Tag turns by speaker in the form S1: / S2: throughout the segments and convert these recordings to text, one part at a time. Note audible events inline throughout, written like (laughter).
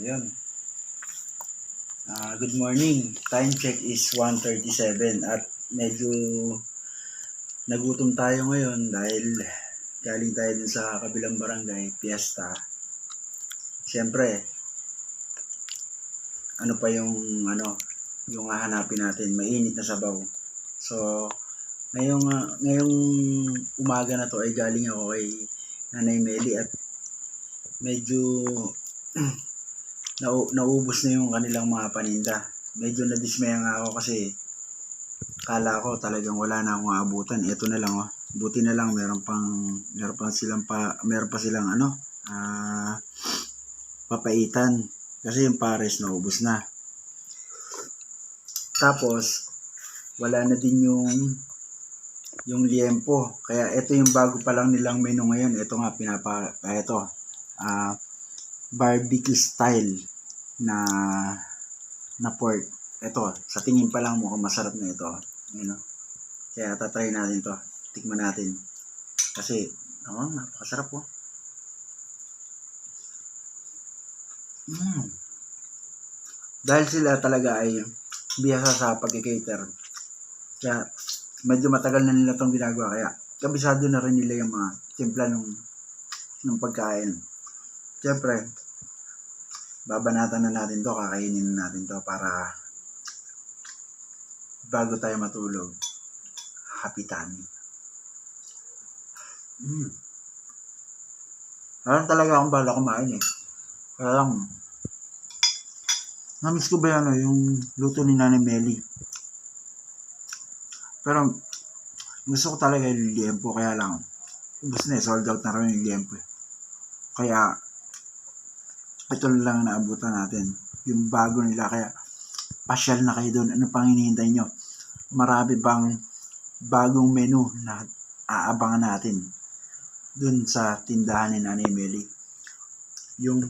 S1: Ayun. Ah, good morning. Time check is 1.37 at medyo nagutom tayo ngayon dahil galing tayo dun sa kabilang barangay, Fiesta. Siyempre, ano pa yung ano, yung hahanapin natin, mainit na sabaw. So, ngayong ah, ngayong umaga na to ay galing ako kay Nanay Meli at medyo (clears throat) nau naubos na yung kanilang mga paninda. Medyo nadismaya nga ako kasi kala ko talagang wala na akong aabutan. Ito na lang oh. Buti na lang meron pang meron pa silang pa meron pa silang ano ah papaitan kasi yung pares naubos na. Tapos wala na din yung yung liempo. Kaya ito yung bago pa lang nilang menu ngayon. Ito nga pinapa ito. Ah barbecue style na na pork. Ito, sa tingin pa lang mukhang masarap na ito. Ayun, oh. Kaya tatry natin to. Tikman natin. Kasi, oh, napakasarap po. Mm. Dahil sila talaga ay biyasa sa pag-cater. Kaya, medyo matagal na nila itong ginagawa. Kaya, kabisado na rin nila yung mga timpla ng, ng pagkain. Siyempre, babanatan na natin to, kakainin na natin to para bago tayo matulog. Happy tummy. Mm. Parang talaga akong bala kumain eh. Kaya lang, namiss ko ba yan, ano, yung luto ni Nanay Meli. Pero, gusto ko talaga yung liempo, kaya lang, ubus na eh, sold out na rin yung liempo eh. Kaya, ito lang ang naabutan natin. Yung bago nila. Kaya, pasyal na kayo doon. Ano pang hinihintay nyo? Marami bang bagong menu na aabangan natin doon sa tindahan ni Nanay Meli. Yung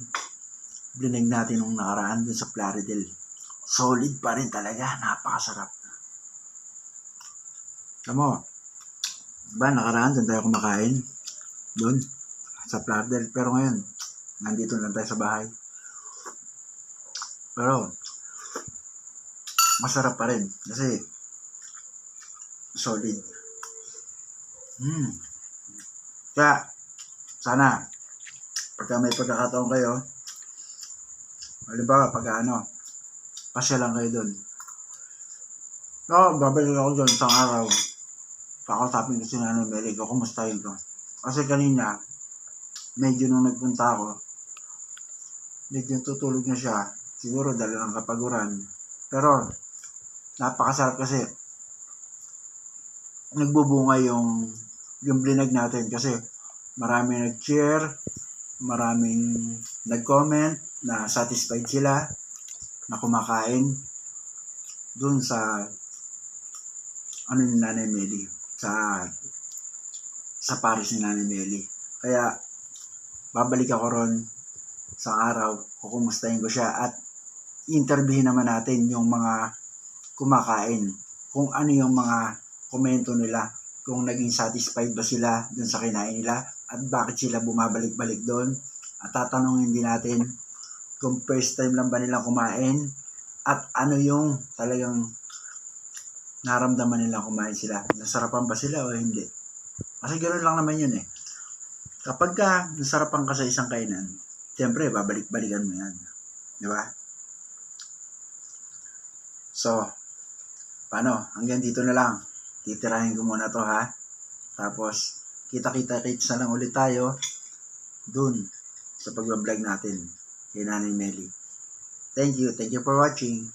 S1: blinig natin nung nakaraan doon sa Plaridel. Solid pa rin talaga. Napakasarap. Tamo, ba nakaraan doon tayo kumakain? Doon, sa Plaridel. Pero ngayon, nandito lang tayo sa bahay. Pero, masarap pa rin. Kasi, solid. Hmm. Kaya, sana, pagka may pagkakataon kayo, halimbawa, pagka ano, pasya lang kayo dun. No, babalik ako dun isang araw. Kakausapin ko si Nanay Meli ko, kumustahin ko. Kasi kanina, medyo nung nagpunta ako, medyo tutulog na siya. Siguro dahil ng kapaguran. Pero, napakasarap kasi nagbubunga yung yung blinag natin kasi marami nag-cheer, maraming nag-comment na satisfied sila na kumakain dun sa ano ni Nanay Meli sa sa Paris ni Nanay Meli. Kaya babalik ako ron sa araw, kukumustahin ko siya at interviewin naman natin yung mga kumakain. Kung ano yung mga komento nila. Kung naging satisfied ba sila dun sa kinain nila at bakit sila bumabalik-balik doon. At tatanungin din natin kung first time lang ba nilang kumain at ano yung talagang naramdaman nilang kumain sila. Nasarapan ba sila o hindi? Kasi ganoon lang naman yun eh. Kapag ka nasarapan ka sa isang kainan, siyempre, babalik-balikan mo yan. Di ba? So, paano? Hanggang dito na lang. Titirahin ko muna to ha. Tapos, kita-kita-kits na lang ulit tayo dun sa pagbablog natin kay Nanay Melly. Thank you. Thank you for watching.